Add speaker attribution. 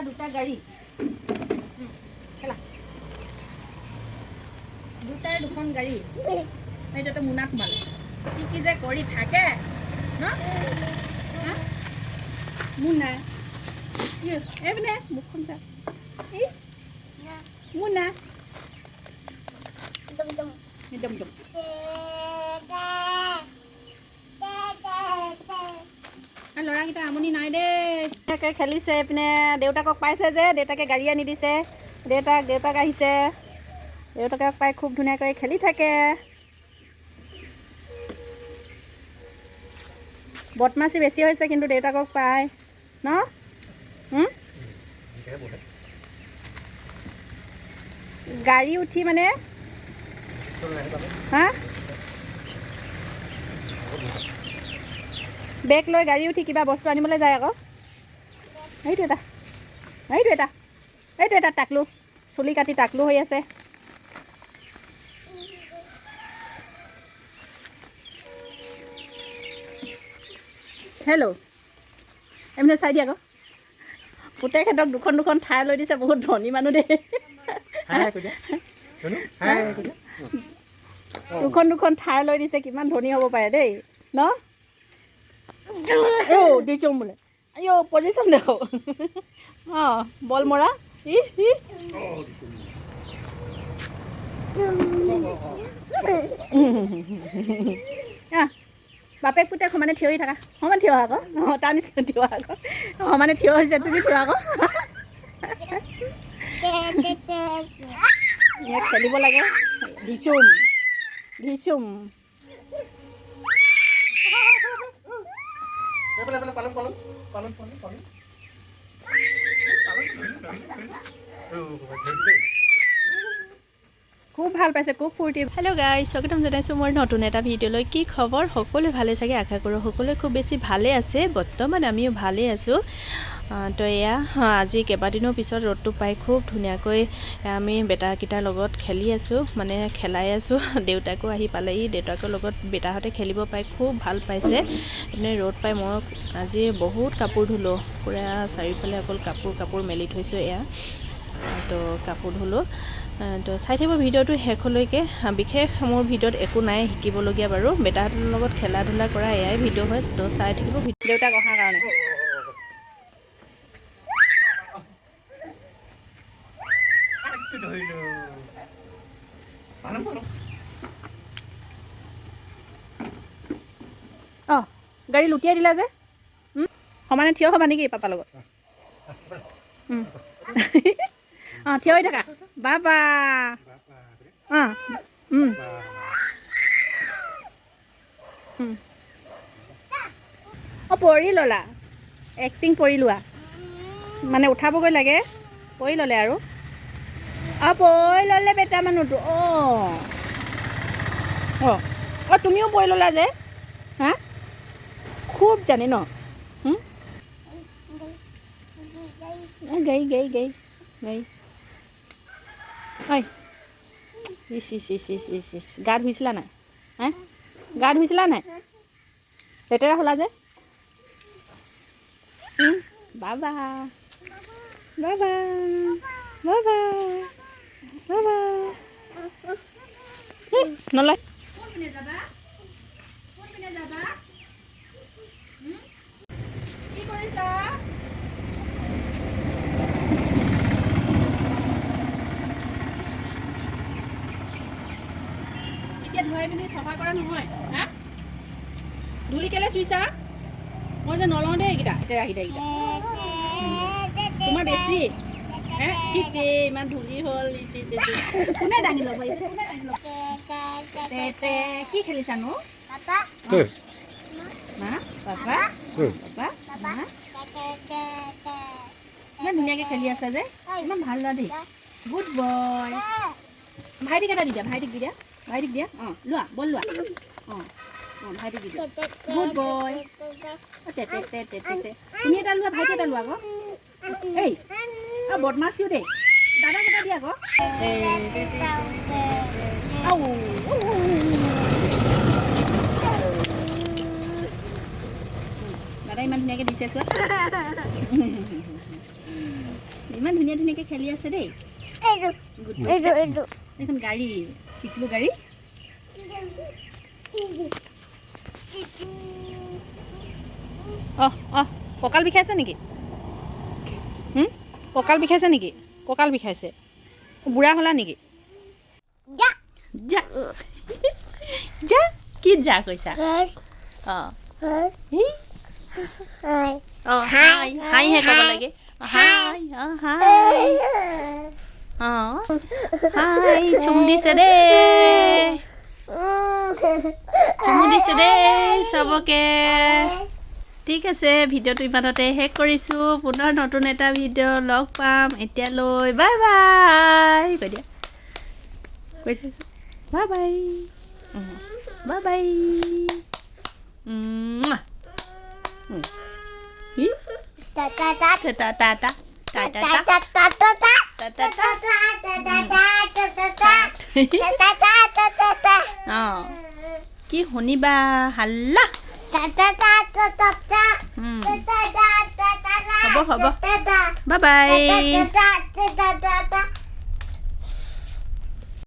Speaker 1: দুটা গাড়ী খেলা দুটাই দুখন গাড়ী সেইটোতে মোনাত সোমালে কি কি যে কৰি থাকে ন হা? মোনা কি এইপিনে মুখখন চা এই মোনা একদম একদম এই ল'ৰাকেইটা আমনি নাই দেই ধুনীয়াকৈ খেলিছে এইপিনে দেউতাকক পাইছে যে দেউতাকে গাড়ী আনি দিছে। দেউতাক দেউতাক আহিছে। দেউতাকক পাই খুব ধুনীয়াকৈ খেলি থাকে। বদমাচি বেছি হৈছে কিন্তু দেউতাকক পাই। ন? গাড়ী উঠি মানে? হা? বেগ লৈ গাড়ী উঠি কিবা বস্তু আনিবলৈ যায় আকৌ। এইটো এটা এইটো এটা এইটো এটা টাকলু চুলি কাটি টাকলু হৈ আছে। হেল্ল' এমনে চাই দিয়া আকৌ। পুতেকহঁতক দুখন দুখন ঠাই লৈ দিছে বহুত ধনী মানুহ দেই। দুখন দুখন ঠাই লৈ দিছে কিমান ধনী হ'ব পাৰে দেই ন? দিছোঁ বোলে। আইঅ' পজিশ্যন দেখো। অঁ বল ই আহ বাপেক পুতেক সমানে থিয় হৈ থাকা। সমান থিয় আকৌ। অঁ, তাৰ নিচিনা থিয় আকৌ। সমানে থিয় হৈছে, তুমি থিয় আকৌ। খেলিব লাগে। ধিচুম ধিচুম। এবেলে এবেলে পালন পালন পালন পালন পালন। খুব ভাল পাইছে খুব ফূৰ্তি।
Speaker 2: হেল্ল' গাই স্বাগতম জনাইছোঁ মোৰ নতুন এটা ভিডিঅ'লৈ। কি খবৰ? সকলোৱে ভালে চাগে? আশা কৰোঁ সকলোৱে খুব বেছি ভালে আছে। বৰ্তমান আমিও ভালেই আছোঁ। তো এয়া আজি কেইবাদিনৰ পিছত ৰ'দটো পাই খুব ধুনীয়াকৈ আমি বেটাকেইটাৰ লগত খেলি আছোঁ মানে খেলাই আছোঁ। দেউতাকো আহি পালেহি দেউতাকৰ লগত বেটাহঁতে খেলিব পাই খুব ভাল পাইছে। এনে ৰ'দ পাই মই আজি বহুত কাপোৰ ধুলোঁ পূৰা চাৰিওফালে অকল কাপোৰ কাপোৰ মেলি থৈছোঁ এয়া। তো কাপোৰ ধুলোঁ। তো চাই থাকিব ভিডিঅ'টো শেষলৈকে বিশেষ মোৰ ভিডিঅ'ত একো নাই শিকিবলগীয়া বাৰু। বেটাহঁতৰ লগত খেলা ধূলা কৰা এয়াই ভিডিঅ' হয় তো চাই থাকিব
Speaker 1: দেউতাক অহাৰ কাৰণে। অঁ গাড়ী লুটিয়াই দিলা যে? সমানে থিয় হ'বা নেকি পাপাৰ লগত। অঁ থিয় হৈ থাকা। বাবা। অঁ। অঁ পৰি ল'লা। এক্টিং পৰি লোৱা। মানে উঠাবগৈ লাগে। পৰি ল'লে আৰু। অঁ পৰি ল'লে বেটা মানুহটো। অঁ। অঁ। অঁ তুমিও পৰি ল'লা যে। হা? খুব জানে ন? হুম? আ, গাই গাই হয়। ইস ইস ইস ইস ইস ইস। গাঢ় ধুইছিলা নাই? হ্যাঁ গা ধুইছিলা নাই? লেতেৰা হ'লা যে? বাবা। বাবা। বাবা। বাবা। নলয়। পিনি চফা কৰা নহয় হা? ধূলি কেলে চুইছা? মই যে নলওঁ দেই এইকেইটা এতিয়া এইকেইটা এইকেইটা। তোমাৰ বেছি হে? চি চি ইমান ধূলি হ'ল চি চি চি। কোনে দাঙি ল'ব? এতিয়া? কোনে দাঙি ল'ব? তে তে কি খেলিছানো? মা পাপা পাপা মা। ইমান ধুনীয়াকৈ খেলি আছে যে। ইমান ভাল ল'ৰা দেই। গুড বয় ভাইটিক এটা দি দিয়া ভাইটিক দি দিয়া। ভাইটিক দিয়া অঁ লোৱা বল লোৱা অঁ অঁ ভাইটিক দিয়া গুড বয় তে তে তে তে তে তুমি এটা লোৱা ভাইটি এটা লোৱা আকৌ এই অঁ বদমাচিও দেই দাদাক এটা দিয়া আকৌ দাদা ইমান ধুনীয়াকৈ দিছে চোৱা ইমান ধুনীয়া ধুনীয়াকৈ খেলি আছে দেই. এইখন গাড়ী টিকলু গাড়ী। অহ অহ কঁকাল বিষাইছে নেকি? হুম? কঁকাল বিষাইছে নেকি? কঁকাল বিষাইছে। বুঢ়া হ'লা নেকি? যা। যা। কি যা কৈছা? অঁ অঁ হাই। হাইহে ক'ব লাগে। হাই। অঁ হাই। হাই চুম দিছে দেই চুমু দিছে দেই চবকে ঠিক আছে ভিডিঅ'টো ইমানতে শেষ কৰিছোঁ। পুনৰ নতুন এটা ভিডিঅ' লগ পাম এতিয়ালৈ। Bye bye. কৈ দিয়া। কৈ থৈছোঁ বাই বাই। Bye bye. উম্মা। উম। অঁ কি শুনিবা হাল্লা হ'ব হ'ব বাই বাই